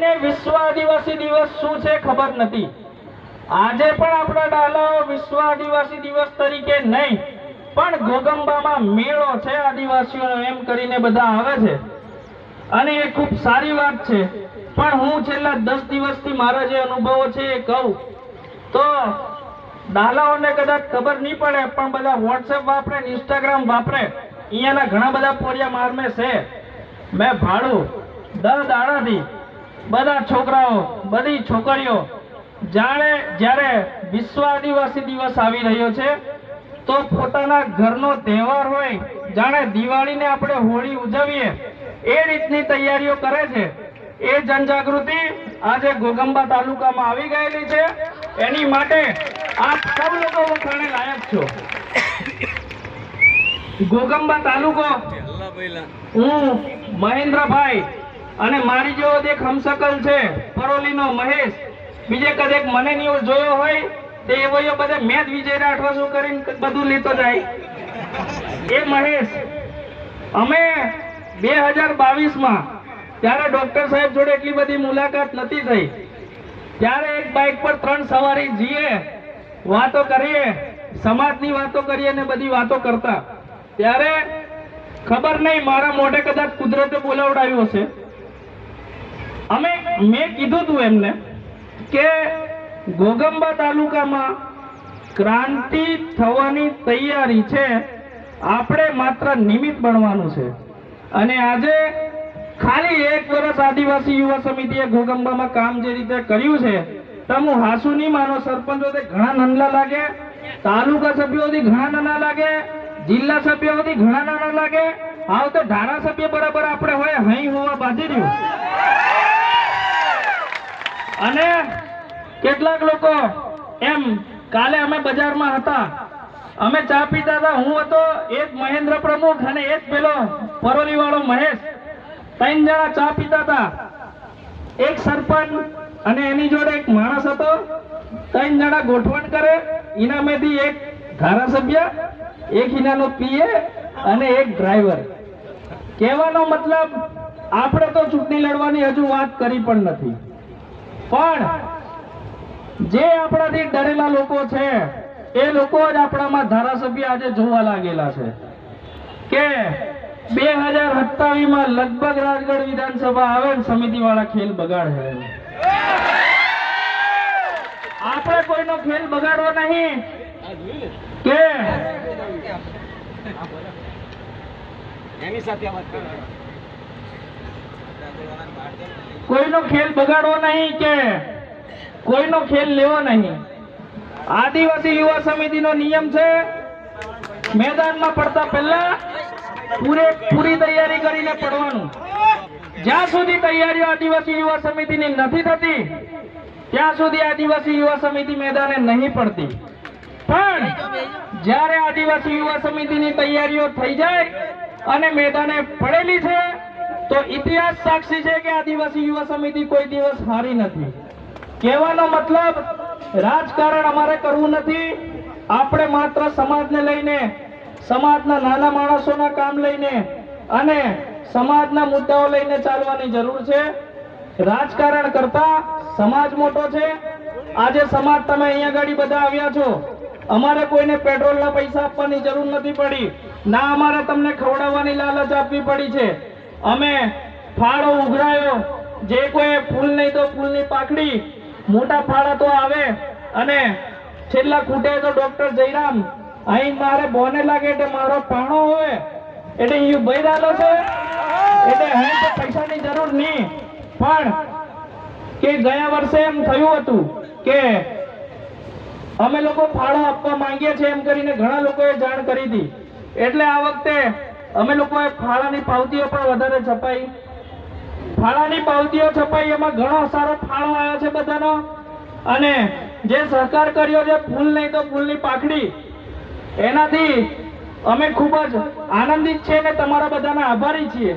કોઈને વિશ્વ આદિવાસી દિવસ શું છે ખબર નથી. આજે પણ આપણા ડાલાઓ વિશ્વ આદિવાસી દિવસ તરીકે નહીં, પણ ગોગંબામાં મેળો છે આદિવાસીઓનો, એમ કરીને બધા આવે છે. અને એ ખૂબ સારી વાત છે. પણ હું છેલ્લા દસ દિવસથી મારા જે અનુભવો છે એ કહું, તો ડાલાઓને કદાચ ખબર નહીં પડે, પણ બધા વોટ્સએપ વાપરે ઇન્સ્ટાગ્રામ વાપરે, અહીંયાના ઘણા બધા પોરિયા મારમે છે. મેં ભાડું દર દાડાથી બધા છોકરાઓ, બધી છોકરીઓ, જાણે જ્યારે વિશ્વ આદિવાસી દિવસ આવી રહ્યો છે, તો પોતાના ઘરનો તહેવાર હોય, જાણે દિવાળીને આપણે હોળી ઉજવીએ, એ રીતની તૈયારીઓ કરે છે. એ જનજાગૃતિ આજે ગોગંબા તાલુકામાં આવી ગયેલી છે. એની માટે આપ સૌ લોકો વખાણે લાયક છો. ગોગંબા તાલુકો, હું મહેન્દ્રભાઈ અને મારી જેવો એક હમસકલ છે, પરોલીનો મહેશ. બીજે કદેક મને નહીં જોયો હોય, તે એવો બધે મેં જ વિજય રાઠવા શું કરીને બધું લેતો જાય. એ મહેશ, અમે બે હજાર બાવીસમાં, ત્યારે ડોક્ટર સાહેબ જોડે એટલી બધી મુલાકાત નથી થઈ. ત્યારે એક બાઇક પર ત્રણ સવારી જઈએ વાતો કરીએ, સમાજની વાતો કરીએ ને બધી વાતો કરતા. ત્યારે ખબર નહીં, મારા મોઢે કદાચ કુદરતે બોલાવડાવ્યો છે. અમે મેં કીધું તું એમને કે ગોગંબા તાલુકામાં ક્રાંતિ થવાની તૈયારી છે, આપણે માત્ર નિમિત્ત બનવાનું છે. અને આજે ખાલી એક વર્ષ આદિવાસી યુવા સમિતિએ ગોગંબામાં કામ જે રીતે કર્યું છે, તમે હાસુ નહીં માનો સરપંચો તે ઘણા નંદલા લાગે, તાલુકા સભ્યોથી ઘણા નાના લાગે, જિલ્લા સભ્યોથી ઘણા નાના લાગે. આવ તો ધારાસભ્ય બરાબર આપણે હોય, હઈ હોવા બાજી રહ્યું અને કેટલાક લોકો એમ, કાલે અમે બજારમાં હતા. અમે ચા પીતા હતા. હું હતો એક મહેન્દ્ર પ્રમુખ અને એક પેલો પરોલી વાળો મહેશ. ત્રણ જણા ચા પીતા હતા. એક સરપંચ અને એની જોડે એક માણસ હતો. ત્રણ જણા ગોઠવણ કરે. ઇનામેથી એક ધારાસભ્ય, એક ઇનાનો પીએ અને એક ડ્રાઈવર. કહેવાનો મતલબ, આપણે તો ચૂંટણી લડવાની હજુ વાત કરી પણ નથી. પણ જે આપણાથી ડરેલા લોકો છે, એ લોકો જ આપણામાં ધારાસભ્ય આજે જોવા લાગેલા છે કે બે હજાર સત્તાવીસમાં લગભગ રાજગઢ વિધાનસભા આવે ને સમિતિ વાળા ખેલ બગાડે. આપણે કોઈનો ખેલ બગાડવો નહીં કે એની સાથે વાત કોઈનો ખેલ બગાડવો નહીં કે કોઈનો ખેલ લેવો નહીં. આદિવાસી યુવા સમિતિનો નિયમ છે, મેદાનમાં પડતા પહેલા પૂરે તૈયારી કરીને પડવાનું. જ્યાં સુધી તૈયારીઓ આદિવાસી યુવા સમિતિની નથી થતી, ત્યાં સુધી આદિવાસી યુવા સમિતિ મેદાને નહીં પડતી. પણ જ્યારે આદિવાસી યુવા સમિતિની તૈયારીઓ થઈ જાય અને મેદાને પડેલી છે તો ઇતિહાસ સાક્ષી છે કે આદિવાસી યુવા સમિતિ કોઈ દિવસ હારી નથી. કહેવાનો મતલબ, રાજકારણ અમારે કરવું નથી. આપણે માત્ર સમાજને લઈને, સમાજના નાના માણસોના કામ લઈને અને સમાજના મુદ્દાઓ લઈને ચાલવાની જરૂર છે. રાજકારણ કરતા સમાજ મોટો છે. આજે સમાજ તમે અહીંયા ગાડી બધા આવ્યા છો. અમારે કોઈને પેટ્રોલના પૈસા આપવાની જરૂર નથી પડી. ના અમારે તમને ખવડાવવાની લાલચ આપવી પડી છે. અમે ફાળો ઉઘરાયો. જે કોઈ ફૂલ નહીં તો ફૂલની પાકડી. મોટા ફાળા તો આવે. અને છેલ્લા ખૂટે તો ડોક્ટર જયરામ, અહીં મારે બોને લાગે એટલે મારો પાણો હોય. એટલે એ બૈરાલો છે. એટલે તો પૈસાની જરૂર નહીં. પણ કે ગયા વર્ષે એમ થયું હતું કે અમે લોકો ફાળો આપવા માંગીએ છીએ એમ કરીને ઘણા લોકોએ જાણ કરી હતી. એટલે આ વખતે અમે લોકોએ ફાળાની પાવતીઓ પણ વધારે છપાઈ. ફાળાની પાવતીઓ છપાઈ, એમાં ઘણો સારો ફાળો આવ્યો છે બધાનો. અને જે સહકાર કર્યો છે ફૂલ નહીં તો ફૂલની પાખડી. એનાથી અમે ખૂબ જ આનંદિત છીએ અને તમારા બધાના આભારી છીએ.